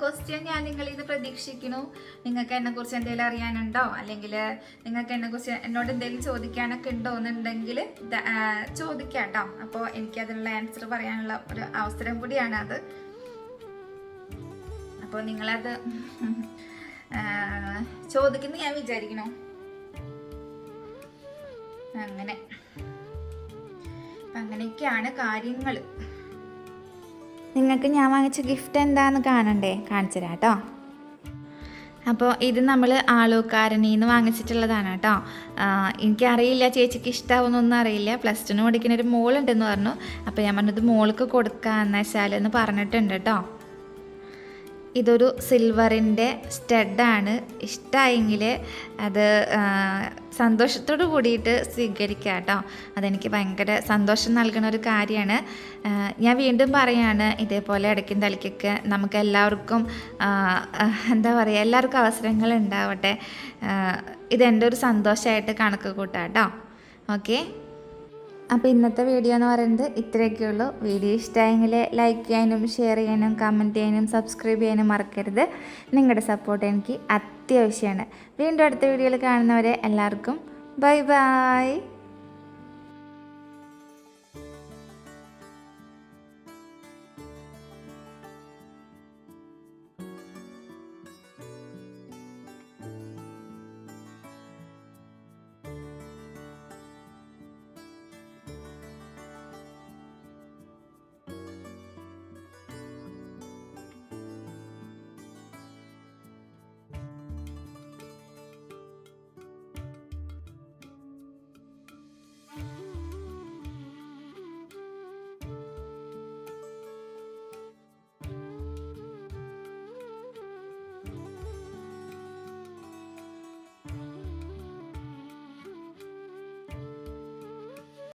ക്വസ്റ്റ്യൻ ഞാൻ നിങ്ങളിൽ നിന്ന് പ്രതീക്ഷിക്കുന്നു. നിങ്ങൾക്ക് എന്നെക്കുറിച്ച് എന്തെങ്കിലും അറിയാനുണ്ടോ? അല്ലെങ്കിൽ നിങ്ങൾക്ക് എന്നെക്കുറിച്ച് എന്നോട് എന്തെങ്കിലും ചോദിക്കാനൊക്കെ ഉണ്ടോ എന്നുണ്ടെങ്കിൽ ചോദിക്കാം കേട്ടോ അപ്പോൾ എനിക്കതിനുള്ള ആൻസർ പറയാനുള്ള ഒരു അവസരം കൂടിയാണ് അത്. അപ്പോൾ നിങ്ങളത് ചോദിക്കുന്നു ഞാൻ വിചാരിക്കണോ അങ്ങനെ. അങ്ങനെയൊക്കെയാണ് കാര്യങ്ങൾ. നിങ്ങൾക്ക് ഞാൻ വാങ്ങിച്ച ഗിഫ്റ്റ് എന്താന്ന് കാണണ്ടേ? കാണിച്ചു തരാം കേട്ടോ അപ്പോൾ ഇത് നമ്മൾ ആളൂക്കാരനിൽ നിന്ന് വാങ്ങിച്ചിട്ടുള്ളതാണ് കേട്ടോ. എനിക്കറിയില്ല ചേച്ചിക്ക് ഇഷ്ടമാവുന്നൊന്നും അറിയില്ല. പ്ലസ് ടുന് പഠിക്കുന്ന ഒരു മോളുണ്ടെന്ന് പറഞ്ഞു. അപ്പോൾ ഞാൻ പറഞ്ഞത് മോൾക്ക് കൊടുക്കാന്ന് വെച്ചാൽ എന്ന് പറഞ്ഞിട്ടുണ്ട് കേട്ടോ. ഇതൊരു സിൽവറിന്റെ സ്റ്റഡാണ് ഇഷ്ടമായെങ്കിൽ അത് സന്തോഷത്തോട് കൂടിയിട്ട് സ്വീകരിക്കുക കേട്ടോ അതെനിക്ക് ഭയങ്കര സന്തോഷം നൽകുന്ന ഒരു കാര്യമാണ്. ഞാൻ വീണ്ടും പറയാണ് ഇതേപോലെ ഇടയ്ക്കും തലയ്ക്കൊക്കെ നമുക്ക് എല്ലാവർക്കും എന്താ പറയുക എല്ലാവർക്കും അവസരങ്ങൾ ഉണ്ടാവട്ടെ. ഇതെന്റെ ഒരു സന്തോഷമായിട്ട് കണക്ക് കൂട്ടാം കേട്ടോ ഓക്കെ? അപ്പോൾ ഇന്നത്തെ വീഡിയോ എന്ന് പറയുന്നത് ഇത്രയൊക്കെ ഉള്ളൂ. വീഡിയോ ഇഷ്ടമായെങ്കിൽ ലൈക്ക് ചെയ്യാനും ഷെയർ ചെയ്യാനും കമന്റ് ചെയ്യാനും സബ്സ്ക്രൈബ് ചെയ്യാനും മറക്കരുത്. നിങ്ങളുടെ സപ്പോർട്ട് എനിക്ക് അത്യാവശ്യമാണ്. വീണ്ടും അടുത്ത വീഡിയോയിൽ കാണുന്നവരെ എല്ലാവർക്കും ബൈ ബൈ